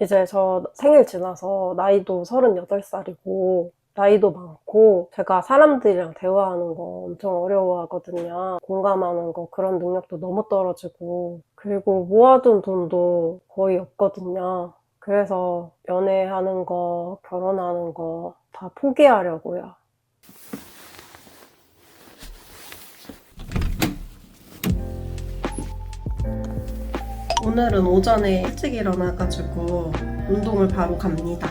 이제 저 생일 지나서 나이도 38살이고 나이도 많고 제가 사람들이랑 대화하는 거 엄청 어려워하거든요. 공감하는 거 그런 능력도 너무 떨어지고 그리고 모아둔 돈도 거의 없거든요. 그래서 연애하는 거, 결혼하는 거 다 포기하려고요. 오늘은 오전에 일찍 일어나가지고 운동을 바로 갑니다.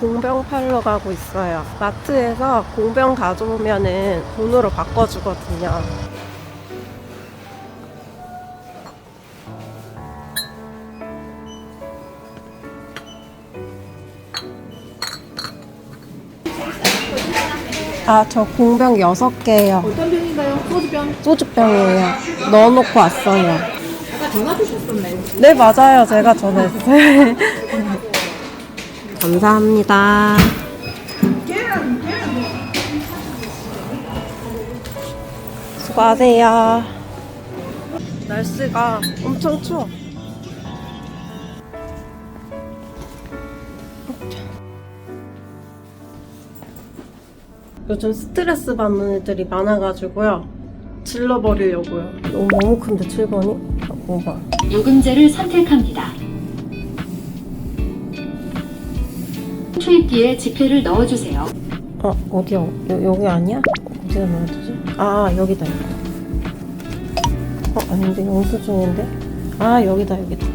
공병 팔러 가고 있어요. 마트에서 공병 가져오면은 돈으로 바꿔주거든요. 아, 저 공병 6개요. 어떤 병인가요? 소주병? 소주병이에요. 넣어놓고 왔어요. 아까 전화 주셨었나요? 네, 맞아요. 제가 전했어요. 감사합니다. 수고하세요. 날씨가 엄청 추워. 요즘 스트레스 받는 애들이 많아가지고요. 질러버리려고요. 너무, 너무 큰데 7번이? 5번. 요금제를 선택합니다. 투입기에 지폐를 넣어주세요. 어, 어디야? 여, 여기 아니야? 어디다 넣어야 되지? 아, 여기다, 여기다. 어, 아닌데, 영수 증인데? 아, 여기다, 여기다.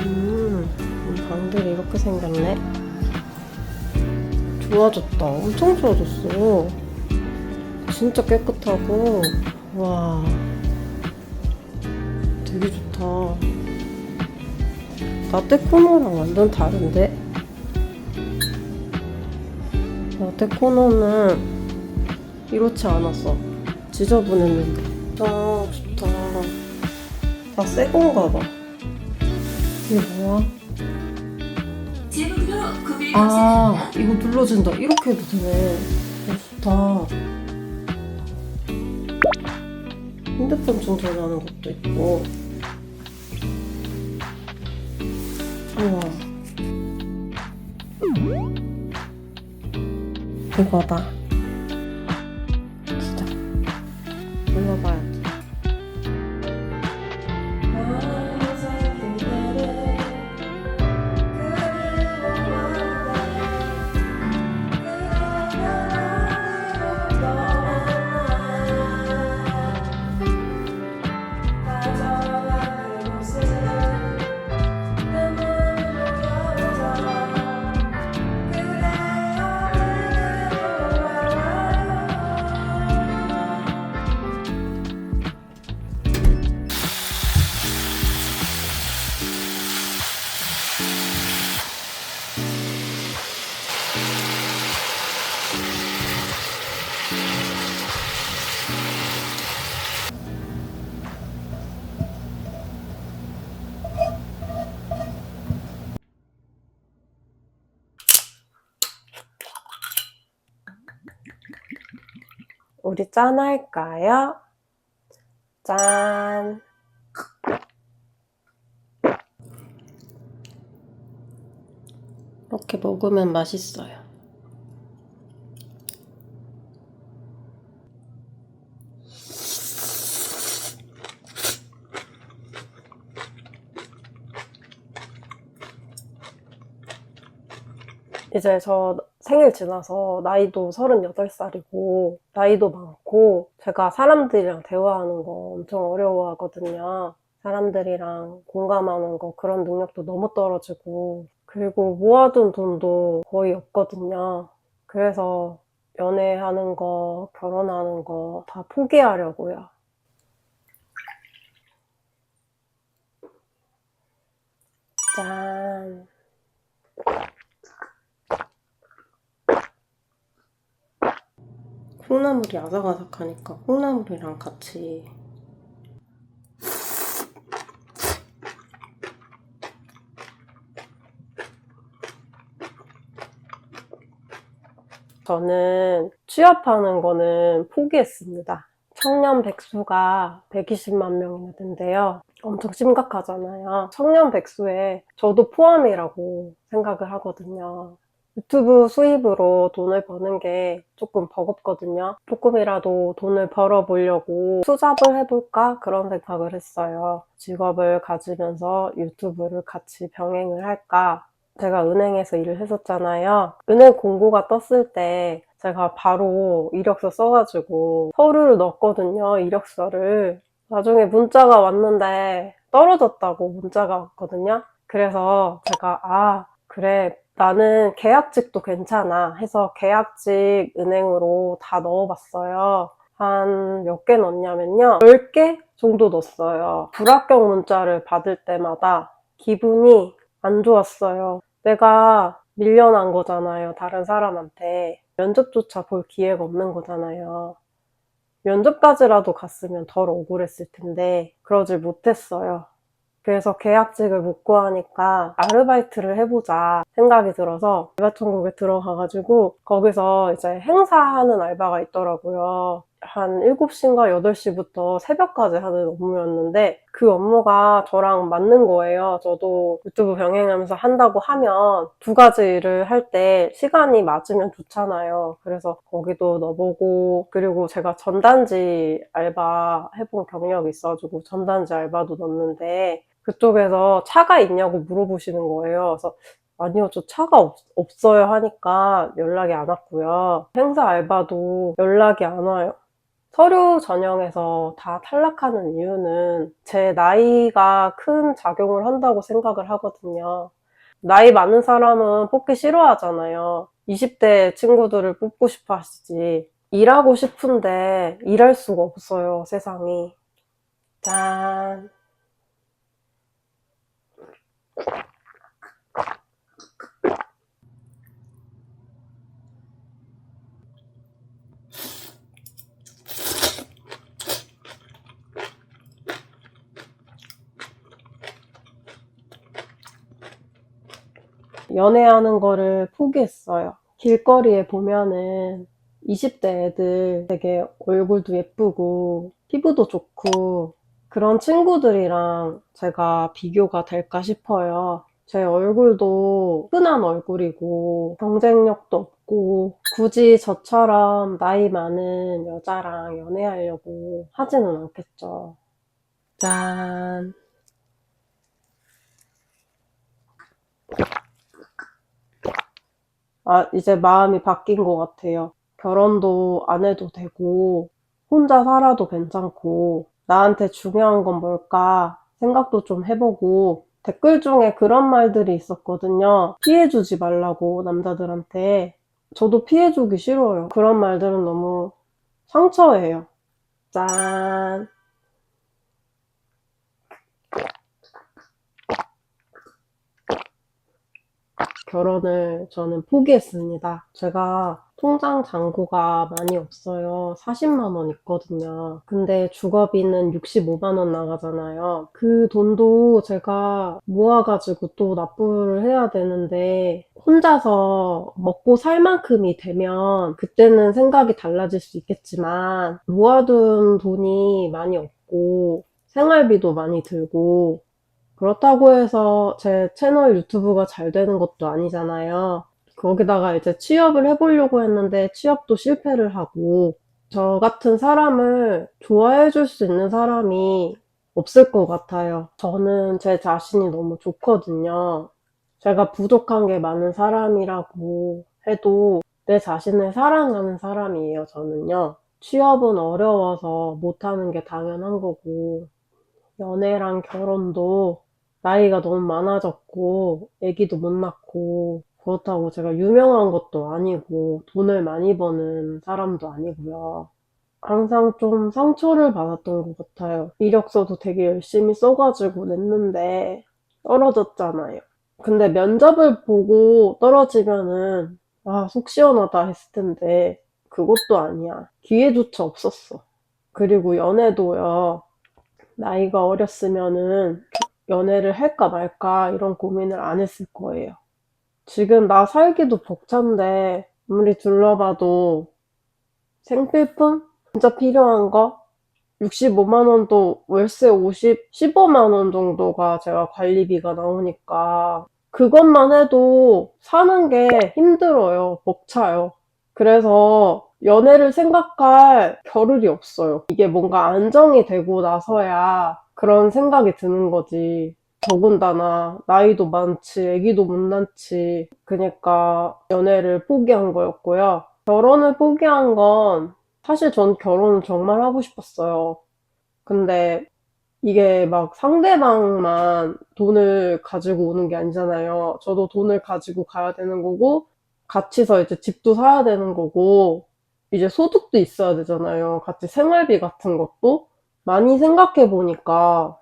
음, 이 방들이 이렇게 생겼네. 좋아졌다. 엄청 좋아졌어. 진짜 깨끗하고, 와. 되게 좋다. 라떼 코너랑 완전 다른데? 라떼 코너는 이렇지 않았어. 지저분했는데. 아, 좋다. 다 새 건가 봐. 이게 뭐야? 아, 이거 눌러준다. 이렇게 해도 되네. 어, 좋다. 핸드폰 충전하는 것도 있고. 우와. 이거다. 진짜. 눌러봐야 우리 짠 할까요? 짠. 이렇게 먹으면 맛있어요. 이제 저 생일 지나서 나이도 38살이고, 나이도 많고, 제가 사람들이랑 대화하는 거 엄청 어려워하거든요. 사람들이랑 공감하는 거 그런 능력도 너무 떨어지고, 그리고 모아둔 돈도 거의 없거든요. 그래서 연애하는 거, 결혼하는 거 다 포기하려고요. 짠. 콩나물이 아삭아삭하니까 콩나물이랑 같이 저는 취업하는 거는 포기했습니다. 청년 백수가 120만 명이나 된대요. 엄청 심각하잖아요. 청년 백수에 저도 포함이라고 생각을 하거든요. 유튜브 수입으로 돈을 버는 게 조금 버겁거든요. 조금이라도 돈을 벌어보려고 투잡을 해볼까? 그런 생각을 했어요. 직업을 가지면서 유튜브를 같이 병행을 할까? 제가 은행에서 일을 했었잖아요. 은행 공고가 떴을 때 제가 바로 이력서 써가지고 서류를 넣었거든요. 이력서를. 나중에 문자가 왔는데 떨어졌다고 문자가 왔거든요. 그래서 제가 아 그래 나는 계약직도 괜찮아 해서 계약직 은행으로 다 넣어봤어요. 한 몇 개 넣었냐면요. 10개 정도 넣었어요. 불합격 문자를 받을 때마다 기분이 안 좋았어요. 내가 밀려난 거잖아요. 다른 사람한테. 면접조차 볼 기회가 없는 거잖아요. 면접까지라도 갔으면 덜 억울했을 텐데, 그러질 못했어요. 그래서 계약직을 못 구하니까 아르바이트를 해보자 생각이 들어서 알바천국에 들어가가지고 거기서 이제 행사하는 알바가 있더라고요. 한 7시인가 8시부터 새벽까지 하는 업무였는데 그 업무가 저랑 맞는 거예요. 저도 유튜브 병행하면서 한다고 하면 두 가지 일을 할 때 시간이 맞으면 좋잖아요. 그래서 거기도 넣어보고 그리고 제가 전단지 알바 해본 경력이 있어가지고 전단지 알바도 넣었는데 그쪽에서 차가 있냐고 물어보시는 거예요. 그래서 아니요, 저 차가 없, 없어요 하니까 연락이 안 왔고요. 행사 알바도 연락이 안 와요. 서류 전형에서 다 탈락하는 이유는 제 나이가 큰 작용을 한다고 생각을 하거든요. 나이 많은 사람은 뽑기 싫어하잖아요. 20대 친구들을 뽑고 싶어 하시지. 일하고 싶은데 일할 수가 없어요, 세상이. 짠. 연애하는 거를 포기했어요. 길거리에 보면은 20대 애들 되게 얼굴도 예쁘고 피부도 좋고 그런 친구들이랑 제가 비교가 될까 싶어요. 제 얼굴도 흔한 얼굴이고 경쟁력도 없고 굳이 저처럼 나이 많은 여자랑 연애하려고 하지는 않겠죠. 짠. 아, 이제 마음이 바뀐 것 같아요. 결혼도 안 해도 되고, 혼자 살아도 괜찮고, 나한테 중요한 건 뭘까 생각도 좀 해보고, 댓글 중에 그런 말들이 있었거든요. 피해주지 말라고, 남자들한테. 저도 피해주기 싫어요. 그런 말들은 너무 상처예요. 짠. 결혼을 저는 포기했습니다. 제가 통장 잔고가 많이 없어요. 40만 원 있거든요. 근데 주거비는 65만 원 나가잖아요. 그 돈도 제가 모아가지고 또 납부를 해야 되는데 혼자서 먹고 살 만큼이 되면 그때는 생각이 달라질 수 있겠지만 모아둔 돈이 많이 없고 생활비도 많이 들고 그렇다고 해서 제 채널 유튜브가 잘 되는 것도 아니잖아요. 거기다가 이제 취업을 해보려고 했는데 취업도 실패를 하고 저 같은 사람을 좋아해 줄 수 있는 사람이 없을 것 같아요. 저는 제 자신이 너무 좋거든요. 제가 부족한 게 많은 사람이라고 해도 내 자신을 사랑하는 사람이에요, 저는요. 취업은 어려워서 못하는 게 당연한 거고, 연애랑 결혼도 나이가 너무 많아졌고, 아기도 못 낳고, 그렇다고 제가 유명한 것도 아니고, 돈을 많이 버는 사람도 아니고요. 항상 좀 상처를 받았던 것 같아요. 이력서도 되게 열심히 써가지고 냈는데, 떨어졌잖아요. 근데 면접을 보고 떨어지면은 아, 속 시원하다 했을 텐데 그것도 아니야. 기회조차 없었어. 그리고 연애도요. 나이가 어렸으면은 연애를 할까 말까 이런 고민을 안 했을 거예요. 지금 나 살기도 벅찬데 아무리 둘러봐도 생필품? 진짜 필요한 거? 65만 원도 월세 50, 15만 원 정도가 제가 관리비가 나오니까 그것만 해도 사는 게 힘들어요. 벅차요. 그래서 연애를 생각할 겨를이 없어요. 이게 뭔가 안정이 되고 나서야 그런 생각이 드는 거지. 더군다나 나이도 많지, 애기도 못 낳지. 그러니까 연애를 포기한 거였고요. 결혼을 포기한 건 사실 전 결혼을 정말 하고 싶었어요. 근데 이게 막 상대방만 돈을 가지고 오는 게 아니잖아요. 저도 돈을 가지고 가야 되는 거고, 같이서 이제 집도 사야 되는 거고, 이제 소득도 있어야 되잖아요. 같이 생활비 같은 것도. 많이 생각해 보니까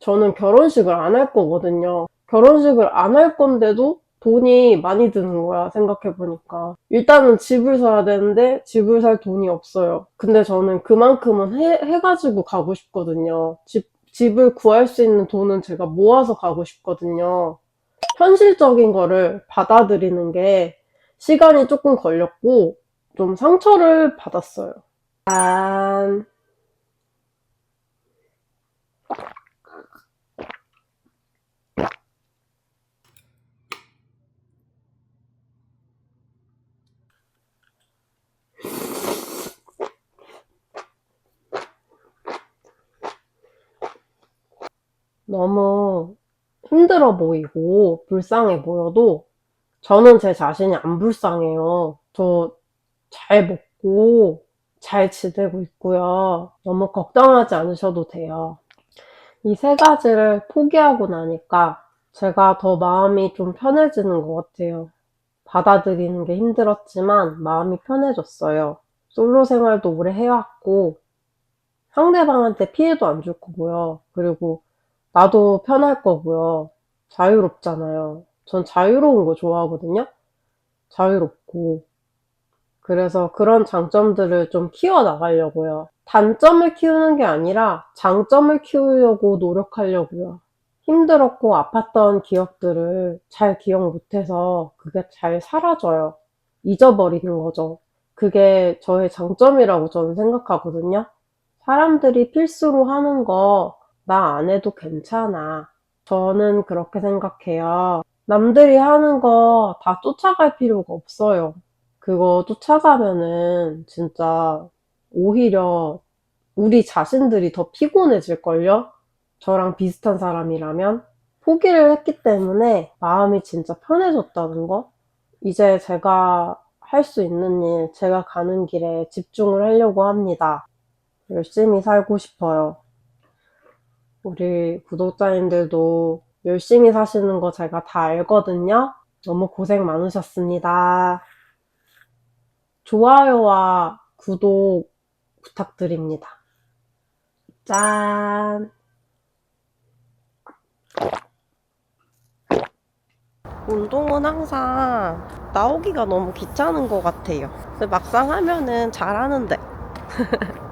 저는 결혼식을 안 할 거거든요. 결혼식을 안 할 건데도 돈이 많이 드는 거야, 생각해 보니까. 일단은 집을 사야 되는데 집을 살 돈이 없어요. 근데 저는 그만큼은 해, 해가지고 가고 싶거든요. 집, 집을 구할 수 있는 돈은 제가 모아서 가고 싶거든요. 현실적인 거를 받아들이는 게 시간이 조금 걸렸고, 좀 상처를 받았어요. 짠. 너무 힘들어 보이고 불쌍해 보여도 저는 제 자신이 안 불쌍해요. 저 잘 먹고 잘 지내고 있고요. 너무 걱정하지 않으셔도 돼요. 이 세 가지를 포기하고 나니까 제가 더 마음이 좀 편해지는 것 같아요. 받아들이는 게 힘들었지만 마음이 편해졌어요. 솔로 생활도 오래 해왔고 상대방한테 피해도 안 줄 거고요. 그리고 나도 편할 거고요. 자유롭잖아요. 전 자유로운 거 좋아하거든요. 자유롭고. 그래서 그런 장점들을 좀 키워나가려고요. 단점을 키우는 게 아니라 장점을 키우려고 노력하려고요. 힘들었고 아팠던 기억들을 잘 기억 못해서 그게 잘 사라져요. 잊어버리는 거죠. 그게 저의 장점이라고 저는 생각하거든요. 사람들이 필수로 하는 거 나 안 해도 괜찮아. 저는 그렇게 생각해요. 남들이 하는 거 다 쫓아갈 필요가 없어요. 그거 쫓아가면은 진짜 오히려 우리 자신들이 더 피곤해질걸요? 저랑 비슷한 사람이라면? 포기를 했기 때문에 마음이 진짜 편해졌다는 거? 이제 제가 할 수 있는 일, 제가 가는 길에 집중을 하려고 합니다. 열심히 살고 싶어요. 우리 구독자님들도 열심히 사시는 거 제가 다 알거든요? 너무 고생 많으셨습니다. 좋아요와 구독 부탁드립니다. 짠! 운동은 항상 나오기가 너무 귀찮은 것 같아요. 막상 하면은 잘하는데.